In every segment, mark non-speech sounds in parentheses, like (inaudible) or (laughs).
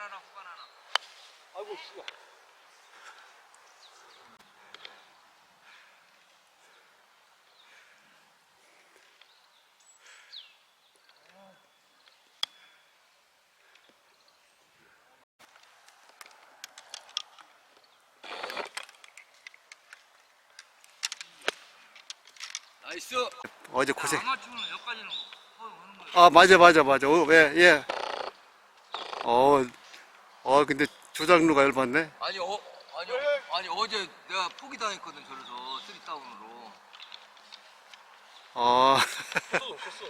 하나 후반 하나 아이고 씨가. 나이스 어제 고생. 아마추어는 여기까지는 거의 오는 거예요 아 맞아 맞아 맞아. 어, 왜 예. 어, 어 근데 조장루가 열받네. 아니 어 아니 아니 어제 내가 포기 당했거든 저래서 쓰리 다운으로 어. 없었어 (laughs) 없었어.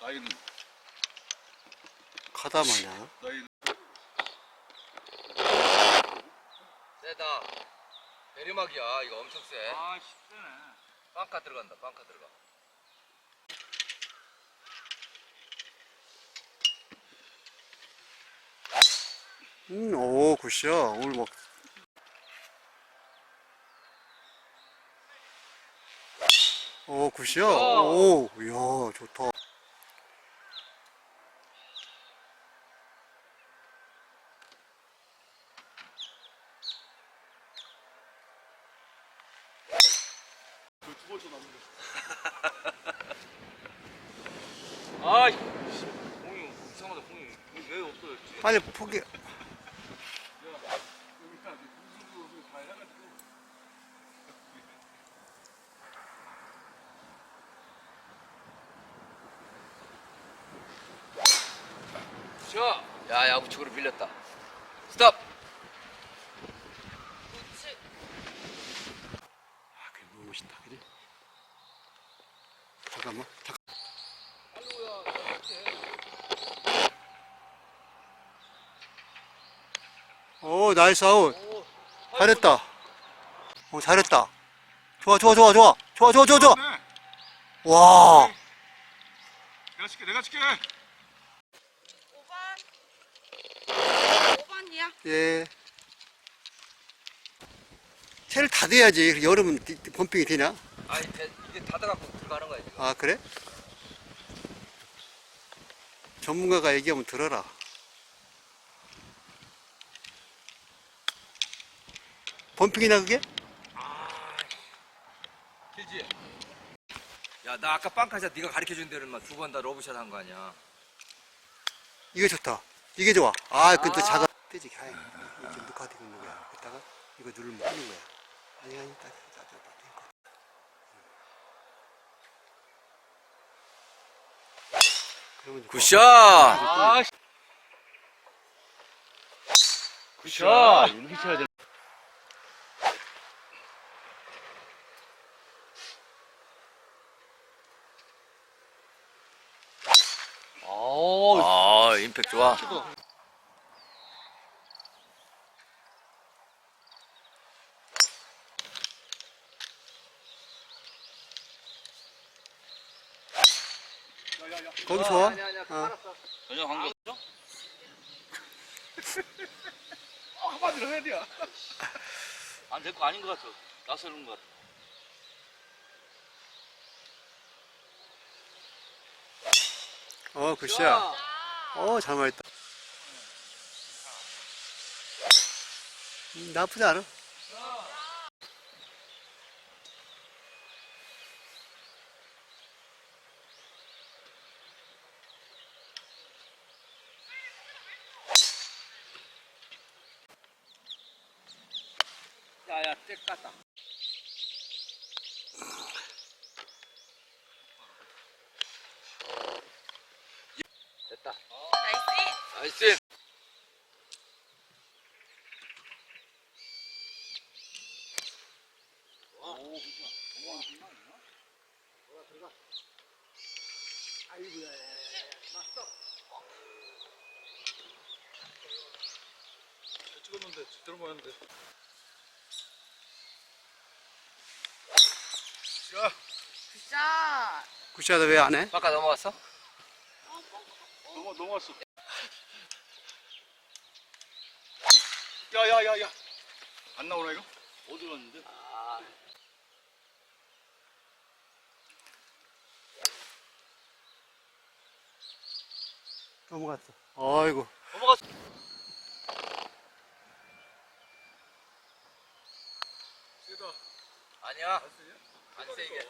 나이는 가다 마냐. 나이 세다 내리막이야 이거 엄청 세 아씨 세네. 빵카 들어간다 빵카 들어가 음, 오 굿샷. 오늘 막. 오 굿샷. 오, 이야 좋다. 아이 공이 이상하다 공이 왜 없어졌지 빨리 포기. 여기가 공수도 다 해가지고. 자, 야 야구축으로 밀렸다 스탑 아, 그게 너무 멋있다, 그래? 잠깐만. 잠깐. 오, 나이스 아웃. 잘했다. 오, 잘했다. 좋아, 좋아, 좋아, 좋아. 좋아, 좋아, 좋아, 좋아. 네. 와. 내가 칠게 내가 칠게. 5번. 5번이야? 예. 채를 다 돼야지. 여름은 펌핑이 되냐? 아니 대- 이게 닫아갖고 들어가는 거야 지금 아, 그래? 전문가가 얘기하면 들어라. 펌핑이나 그게? 길지 야 나 아까 빵카샷 네가 가르쳐준 대로만 두번 다 러브샷 한 거 아니야 이게 좋다. 이게 좋아. 아, 근데 아. 작아. 떼지, 아이, 이렇게 녹화되고 있는 거야. 이따가 이거 누르면 끄는 거야. 아니, 아니, 딱, 딱, 딱, 딱, 딱. 그러면 좋아. 굿샷 아 씨. 굿샷 이렇게 쳐야 돼. 아 임팩 좋아 거기 좋아. 어. 전혀 관계없어? 한마디로 해야 돼. 안될 거 아닌 것 같아 나서는 것 같아 어, 굿샷. 어, 잘 맞았다. 음, 나쁘지 않아. 깠다? 됐다. 나이스. 나이스. 찍었는데 제대로 맞았는데. 야 굿샷. 굿샷 왜안 해? 아까 넘어갔어? 넘어 넘어왔어. 야야야야. 안 나오나 이거? 어디 갔는데? 넘어갔어. 아이고. 넘어갔어. 세다. 아니야. 안 세, 이게.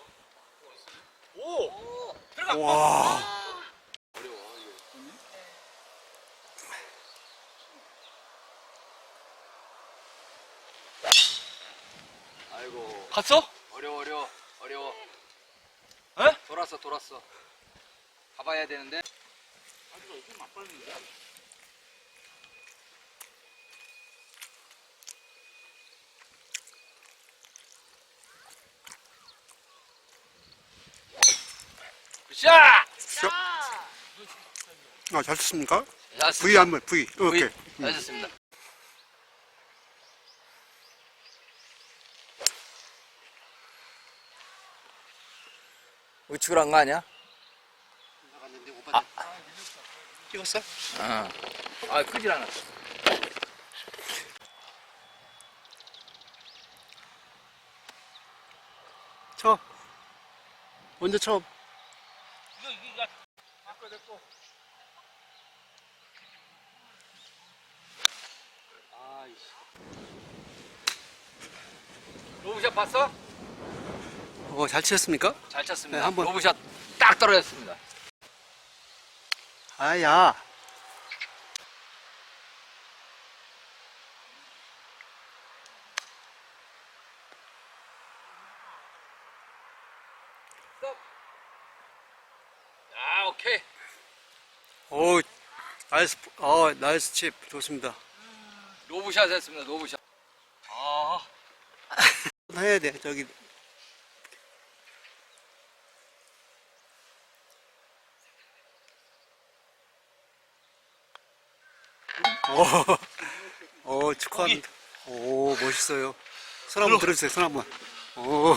오! 들어가! 와. 아이고. 갔어? 어려워, 어려워, 어려워. 에? 돌았어, 돌았어. 가봐야 되는데. 샷! 자. 아, 잘 쳤습니까? 자, V 한 번, V. 오케이. 잘했습니다. 우측을 한거 아니야? 찍었어? 어. 아, 크질 않았어. 쳐. 먼저 쳐. 로브샷 봤어? 어, 잘 치셨습니까? 잘 쳤습니다. 네, 한번. 로브샷 딱 떨어졌습니다. 아야. 아, 오케이. 오, 나이스, 어, 나이스 칩. 좋습니다. 로브샷 했습니다. 로브샷. 아, (laughs) 해야 돼, 저기. 오, 오, 축하합니다. 오, 멋있어요. 손 한번 들어주세요, 손 한번. 오.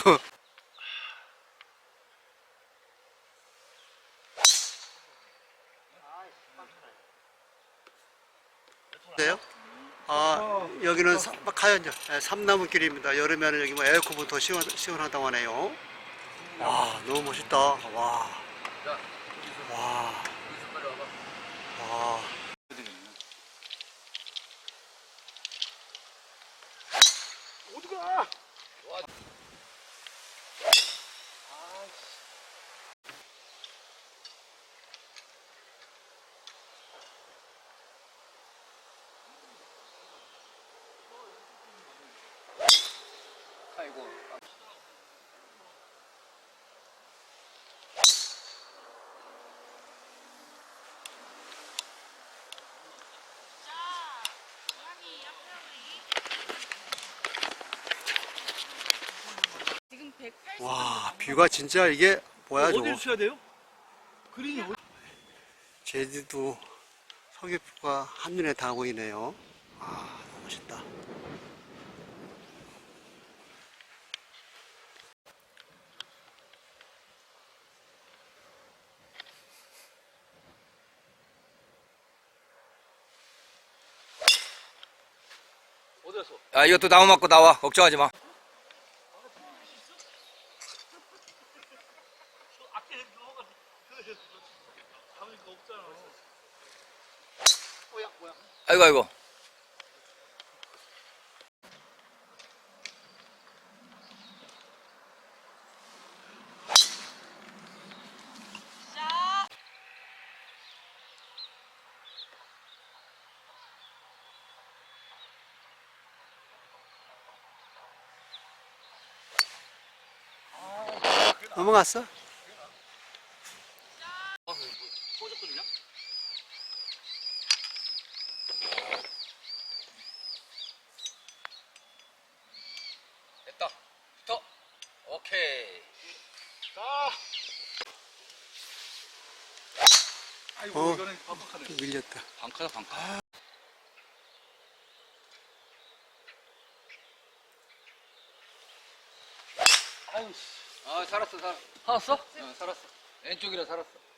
네요? 아, 여기는 삼- 가연죠. 네, 삼나무길입니다. 여름에는 여기 뭐 에어컨도 더 시원, 시원하다고 하네요. 와, 너무 멋있다. 와, 자, 와. 와. 어디가? 뷰가 진짜 이게 뭐야, 저거. 어디를 쳐야 돼요? 그린이 어디? 제주도 서귀포가 한눈에 다 보이네요. 아, 너무 멋있다. 어디서? 야, 이것도 나무 맞고 나와. 걱정하지 마. 앞에 넘어가. 그 가보니까 없잖아. 아이고, 아이고. 넘어갔어? 됐다. 붙어. 오케이. 아. 아이고 어. 이거는 빡빡하네. 밀렸다. 방카다, 방카. 아, 살았어, 살았어. 살았어? 어, 살았어. 왼쪽이라 살았어.